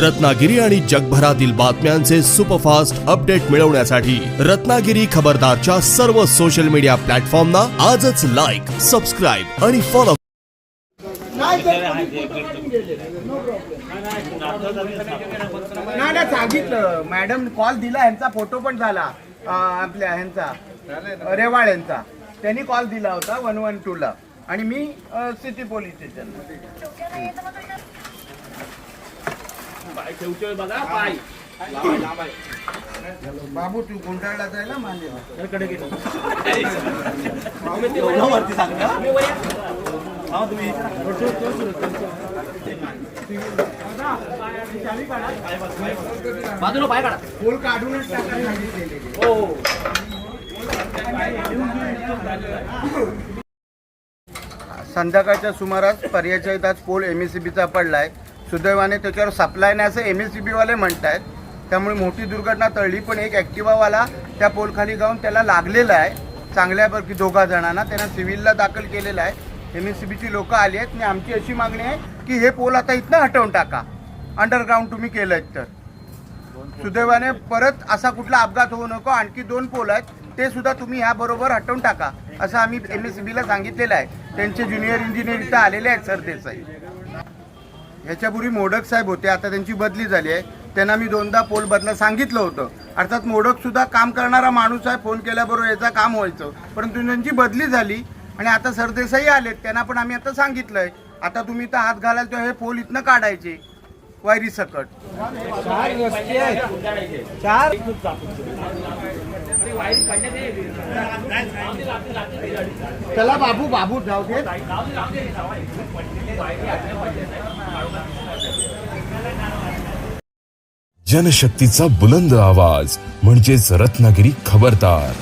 रत्नागिरी आणि जगभरातील बातम्यांचे सुपरफास्ट अपडेट मिळवण्यासाठी रत्नागिरी खबरदारच्या सर्व सोशल मीडिया प्लॅटफॉर्मना आजच लाईक सबस्क्राईब आणि फॉलो नाही सांगितलं. मॅडम कॉल दिला यांचा फोटो पण झाला. आपल्या ह्यांचा. रेवाळ यांचा. त्यांनी कॉल दिला होता वन वन टू ला. आणि मी सिटी पोलीस स्टेशन बाबू तू गुंडाळला जायला मान्य बाजूला पाय काढा. पोल काढूनच टाकायला सांगितलेले संध्याकाळच्या सुमारास पर्यायच्या आज पोल एम एस सी बीचा पडलाय. सुदैवाने त्याच्यावर सप्लाय नाही असं एम एस सी बीवाले म्हणत आहेत त्यामुळे मोठी दुर्घटना टळली पण एक ॲक्टिवावाला त्या पोलखाली जाऊन त्याला लागलेला आहे. चांगल्यापैकी दोघा जणांना त्यांना सिव्हिलला दाखल केलेला आहे. एम एस सी बीची लोकं आली आहेत. आणि आमची अशी मागणी आहे की हे पोल आता इथनं हटवून टाका. अंडरग्राऊंड तुम्ही केलं आहेत तर. सुदैवाने परत असा कुठला अपघात होऊ नको. आणखी दोन पोल आहेत. ते सुद्धा तुम्ही ह्याबरोबर हटवून टाका. असं आम्ही एम एस सी बीला सांगितलेलं आहे. त्यांचे ज्युनियर इंजिनियर इथं आलेले आहेत सरदेसाई ह्याच्यापूर्वी मोडक साहेब होते आता त्यांची बदली झाली आहे. त्यांना मी दोनदा पोल बदला सांगितलं होतं. अर्थात मोडक सुद्धा काम करणारा माणूस आहे फोन केल्याबरोबर याचं काम व्हायचं. परंतु त्यांची बदली झाली आणि आता सरदेसाई आलेत त्यांना पण आम्ही आता सांगितलंय. आता तुम्ही इथं हात घालाल तेव्हा हे पोल इथनं काढायचे. वायरी सकट. चार चला बाबू बाबू जाऊ दे. जनशक्तीचा बुलंद आवाज म्हणजेच रत्नागिरी खबरदार.